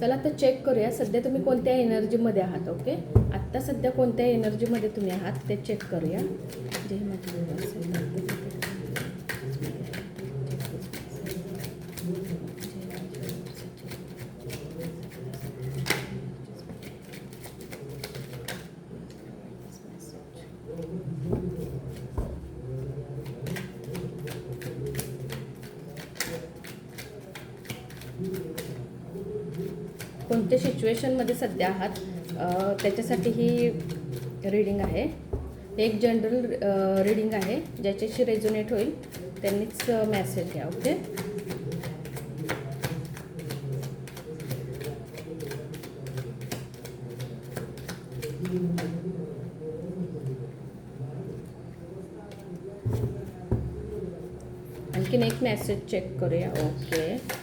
चला तर चेक करूया. सध्या तुम्ही कोणत्या एनर्जीमध्ये आहात ओके आत्ता सध्या कोणत्या एनर्जीमध्ये तुम्ही आहात ते चेक करूया. जे म्हटलं कोणत्या सिच्युएशनमध्ये सध्या आहात त्याच्यासाठी ही रीडिंग आहे. एक जनरल रीडिंग आहे ज्याच्याशी रेझोनेट होईल त्यांनीच मॅसेज घ्या ओके आणखीन एक मेसेज चेक करूया ओके ओके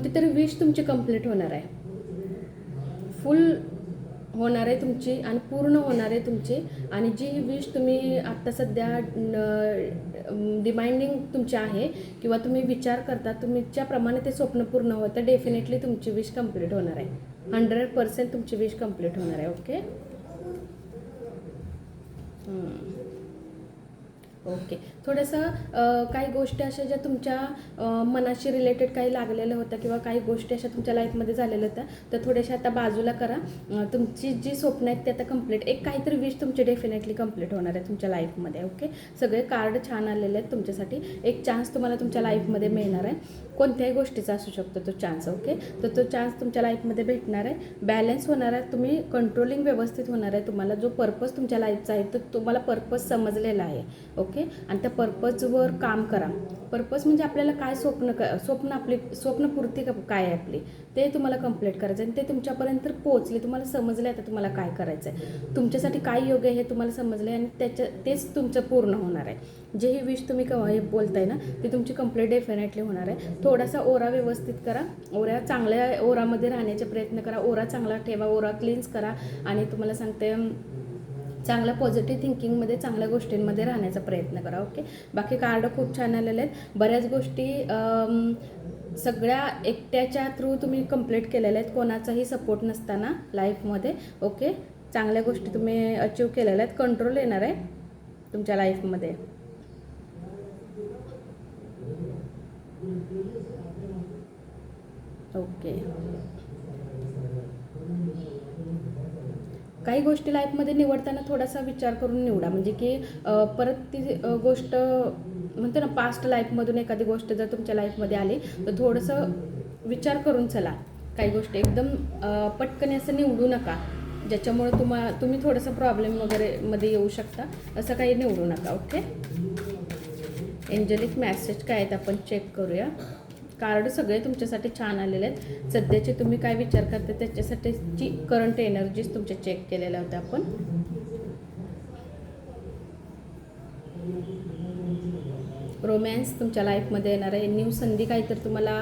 कोणती तरी विश तुमची कंप्लीट होणार आहे. फुल होणार आहे तुमची आणि पूर्ण होणार आहे तुमची. आणि जी विश तुम्ही आत्ता सध्या डिमांडिंग तुमची आहे किंवा तुम्ही विचार करता तुमच्याप्रमाणे ते स्वप्न पूर्ण होतं डेफिनेटली तुमची विश कंप्लीट होणार आहे. हंड्रेड पर्सेंट तुमची विश कंप्लीट होणार आहे ओके ओके. थोडंसं काही गोष्टी अशा ज्या तुमच्या मनाशी रिलेटेड काही लागलेल्या होत्या किंवा काही गोष्टी अशा तुमच्या लाईफमध्ये झालेल्या होत्या तर थोड्याशा आता बाजूला करा. तुमची जी स्वप्न आहेत ते आता कंप्लीट एक काहीतरी विश तुमची डेफिनेटली कंप्लीट होणार आहे तुमच्या लाईफमध्ये ओके? सगळे कार्ड छान आलेले आहेत तुमच्यासाठी. एक चान्स तुम्हाला तुमच्या लाईफमध्ये मिळणार आहे. कोणत्याही गोष्टीचा असू शकतो तो चान्स ओके? तर तो चान्स तुमच्या लाईफमध्ये भेटणार आहे. बॅलन्स होणार आहे तुम्ही कंट्रोलिंग व्यवस्थित होणार आहे. तुम्हाला जो पर्पज तुमच्या लाईफचा आहे तो तुम्हाला पर्पज समजलेला आहे ओके? ओके? आणि त्या पर्पजवर काम करा. पर्पज म्हणजे आपल्याला काय स्वप्न क स्वप्न आपली स्वप्नपूर्ती काय आहे आपली? ते तुम्हाला कंप्लीट करायचं आहे आणि ते तुमच्यापर्यंत पोहोचले. तुम्हाला समजलं आहे आता तुम्हाला काय करायचं आहे तुमच्यासाठी काय योग्य आहे हे तुम्हाला समजलं आहे आणि त्याच्या तेच तुमचं पूर्ण होणार आहे. जे ही विश तुम्ही क हे बोलताय ना ते तुमची कंप्लीट डेफिनेटली होणार आहे. थोडासा ओरा व्यवस्थित करा. ओऱ्या चांगल्या ओरामध्ये राहण्याचा प्रयत्न करा. ओरा चांगला ठेवा. ओरा क्लीन्स करा. आणि तुम्हाला सांगते चांगलं चांगल्या पॉझिटिव्ह थिंकिंगमध्ये चांगल्या गोष्टींमध्ये राहण्याचा प्रयत्न करा ओके बाकी कार्ड खूप छान आलेले आहेत. बऱ्याच गोष्टी सगळ्या एकट्याच्या थ्रू तुम्ही कंप्लीट केलेल्या आहेत. कोणाचाही सपोर्ट नसताना लाईफमध्ये ओके चांगल्या गोष्टी तुम्ही अचीव केलेल्या आहेत. कंट्रोल येणार आहे तुमच्या लाईफमध्ये ओके काही गोष्टी लाईफमध्ये निवडताना थोडासा विचार करून निवडा. म्हणजे की परत ती गोष्ट म्हणतो ना पास्ट लाईफमधून एखादी गोष्ट जर तुमच्या लाईफमध्ये आली तर थोडंसं विचार करून चला. काही गोष्टी एकदम पटकन असं निवडू नका. ज्याच्यामुळे तुम्हा तुम्ही थोडंसं प्रॉब्लेम वगैरे मध्ये येऊ शकता. असं काही निवडू नका ओके एंजलिक मॅसेज काय आहेत? आपण चेक करूया. कार्ड सगळे तुमच्यासाठी छान आलेले आहेत. सध्याचे तुम्ही काय विचार करता त्याच्यासाठीची करंट एनर्जीज तुमच्या चेक केलेल्या होत्या आपण. रोमॅन्स तुमच्या लाईफमध्ये येणार आहे. न्यू संधी काहीतरी तुम्हाला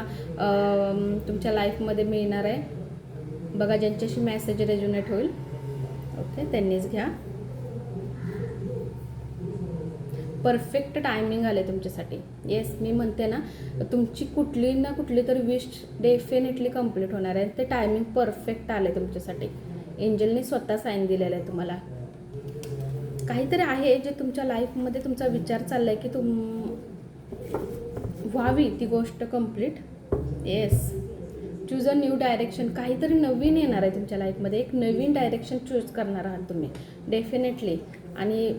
तुमच्या लाईफमध्ये मिळणार आहे. बघा ज्यांच्याशी मॅसेज रेज्युनेट होईल. ओके त्यांनीच घ्या. परफेक्ट टायमिंग आलं आहे तुमच्यासाठी. येस मी म्हणते ना तुमची कुठली ना कुठली तरी विश डेफिनेटली कंप्लीट होणार आहे. ते टायमिंग परफेक्ट आलं आहे तुमच्यासाठी. एंजलने स्वतः साईन दिलेलं आहे तुम्हाला. काहीतरी आहे जे तुमच्या लाईफमध्ये तुमचा विचार चाललाय की तुम व्हावी ती गोष्ट complete yes choose a new direction काहीतरी नवीन येणार आहे तुमच्या लाईफमध्ये एक नवीन डायरेक्शन चूज करणार आहात तुम्ही. डेफिनेटली आणि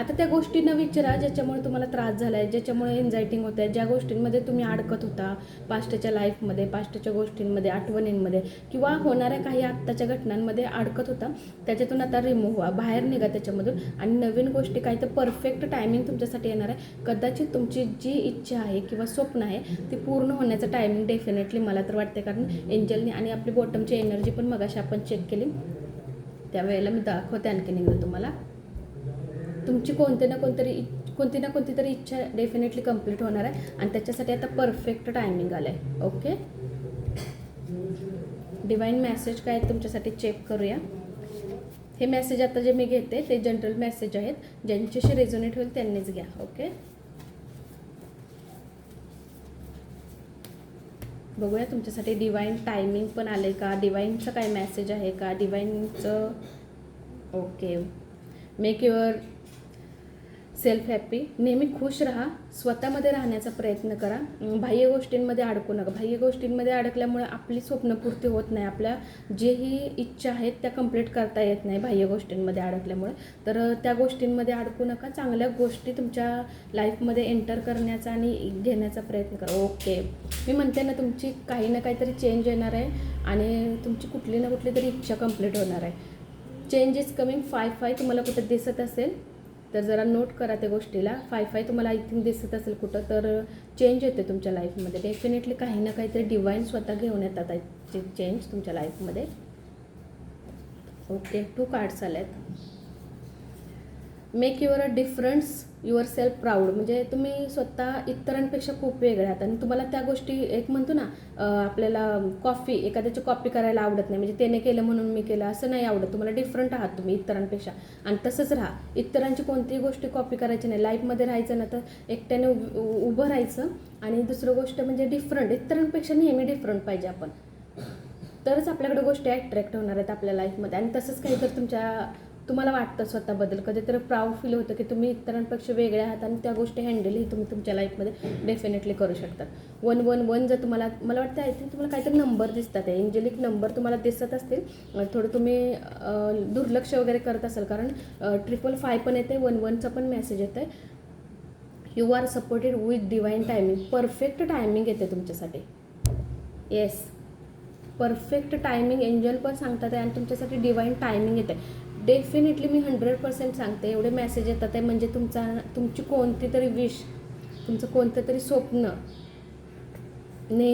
आता त्या गोष्टींना विचारा ज्याच्यामुळे तुम्हाला त्रास झाला आहे ज्याच्यामुळे एन्झायटिंग होत आहे ज्या गोष्टींमध्ये तुम्ही अडकत होता पास्टच्या लाईफमध्ये पास्टच्या गोष्टींमध्ये आठवणींमध्ये किंवा होणाऱ्या काही आत्ताच्या घटनांमध्ये अडकत होता त्याच्यातून आता रिमूव्ह व्हा बाहेर निघा त्याच्यामधून. आणि नवीन गोष्टी काही तर परफेक्ट टायमिंग तुमच्यासाठी येणार आहे. कदाचित तुमची जी इच्छा आहे किंवा स्वप्न आहे ती पूर्ण होण्याचं टायमिंग डेफिनेटली मला तर वाटते कारण एंजलने आणि आपली बॉटमची एनर्जी पण मगाशी आपण चेक केली. त्यावेळेला मी दाखवते आणखी निघलं तुम्हाला. तुमची कोणते ना कोणतरी कोणती ना कोणती तरी इच्छा डेफिनेटली कंप्लीट होणार आहे. आणि त्याच्यासाठी आता परफेक्ट टायमिंग आलं आहे ओके डिवाईन मॅसेज काय तुमच्यासाठी चेक करूया. हे मेसेज आता जे मी घेते ते जनरल मेसेज आहेत. ज्यांच्याशी रेझोनेट होईल त्यांनीच घ्या. ओके बघूया तुमच्यासाठी डिवाईन टायमिंग पण आले का? डिवाईनचं काय मेसेज आहे का? डिवाईनचं okay make yourself happy नेहमी खुश राहा. स्वतःमध्ये राहण्याचा प्रयत्न करा. बाह्य गोष्टींमध्ये अडकू नका. बाह्य गोष्टींमध्ये अडकल्यामुळे आपली स्वप्नपूर्ती होत नाही. आपल्या जेही इच्छा आहेत त्या कंप्लीट करता येत नाही बाह्य गोष्टींमध्ये अडकल्यामुळे. तर त्या गोष्टींमध्ये अडकू नका. चांगल्या गोष्टी तुमच्या लाईफमध्ये एंटर करण्याचा आणि घेण्याचा प्रयत्न करा. ओके मी म्हणते ना तुमची काही ना काहीतरी चेंज येणार आहे आणि तुमची कुठली ना कुठली तरी इच्छा कंप्लीट होणार आहे. Change is coming five five तुम्हाला कुठं दिसत असेल. तर जरा नोट करा त्या गोष्टीला. फाय फाय तुम्हाला आय थिंक दिसत असेल कुठं तर चेंज येते तुमच्या लाईफमध्ये डेफिनेटली काही ना काहीतरी डिवाईन स्वतः घेऊन येतात चेंज तुमच्या लाईफमध्ये ओके टू कार्ड्स आल्यात make your a difference yourself proud म्हणजे तुम्ही स्वतः इतरांपेक्षा खूप वेगळे आहात. आणि तुम्हाला त्या गोष्टी एक म्हणतो ना आपल्याला कॉफी एखाद्याची कॉपी करायला आवडत नाही. म्हणजे त्याने केलं म्हणून मी केलं असं नाही आवडत. तुम्हाला डिफरंट आहात तुम्ही इतरांपेक्षा. आणि तसंच राहा. इतरांची कोणतीही गोष्टी कॉपी करायची नाही. लाईफमध्ये राहायचं ना तर एकट्याने उभ- उ- उभं राहायचं. आणि दुसरं गोष्ट म्हणजे डिफरंट इतरांपेक्षा नेहमी डिफरंट पाहिजे आपण. तरच आपल्याकडे गोष्टी अट्रॅक्ट होणार आहेत आपल्या लाईफमध्ये आणि तसंच काही तर तुमच्या तुम्हाला वाटतं स्वतःबद्दल कधीतरी प्राऊड फील होतं की तुम्ही इतरांपेक्षा वेगळ्या आहात आणि त्या गोष्टी हँडलही तुम्ही तुमच्या लाईफमध्ये डेफिनेटली करू शकतात वन वन वन जर तुम्हाला मला वाटतं आय थिंक तुम्हाला काहीतरी नंबर दिसतात आहे. एंजेलिक नंबर तुम्हाला दिसत असतील. थोडं तुम्ही दुर्लक्ष वगैरे करत असाल. कारण ट्रिपल फाय पण येते वन वनचा पण मेसेज येतं you are supported with divine timing perfect timing येते तुमच्यासाठी. येस परफेक्ट टायमिंग एंजल पण सांगतात आहे आणि तुमच्यासाठी डिवाईन टायमिंग येते. डेफिनेटली मी हंड्रेड पर्सेंट सांगते. एवढे मेसेज येतात आहे. म्हणजे तुमचा तुमची कोणती तरी विश तुमचं कोणतं तरी स्वप्न ने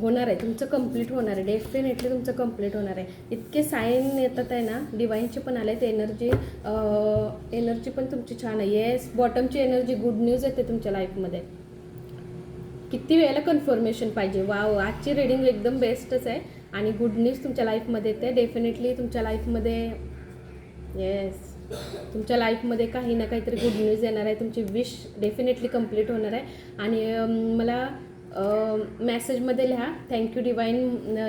होणार आहे. तुमचं कंप्लीट होणार आहे. डेफिनेटली तुमचं कंप्लीट होणार आहे. इतके साईन येतात आहे ना. डिवाईनचे पण आले ते एनर्जी एनर्जी पण तुमची छान आहे. येस बॉटमची एनर्जी गुड न्यूज येते तुमच्या लाईफमध्ये किती वेळेला कन्फर्मेशन पाहिजे? वाव आजची रिडिंग एकदम बेस्टच आहे. आणि गुड न्यूज तुमच्या लाईफमध्ये येते. डेफिनेटली तुमच्या लाईफमध्ये येस तुमच्या लाईफमध्ये काही ना काहीतरी गुड न्यूज येणार आहे. तुमची विश डेफिनेटली कंप्लीट होणार आहे. आणि मला मेसेजमध्ये लिहा. थँक्यू डिवाईन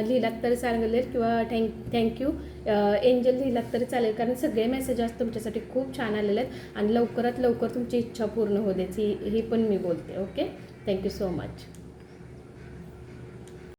लिहिलात तरी चालेल किंवा थँक थँक्यू एंजल लिहिलात तरी चालेल. कारण सगळे मेसेजेस तुमच्यासाठी खूप छान आलेले आहेत. आणि लवकरात लवकर तुमची इच्छा पूर्ण होऊ द्यायची ही पण मी बोलते. Okay thank you so much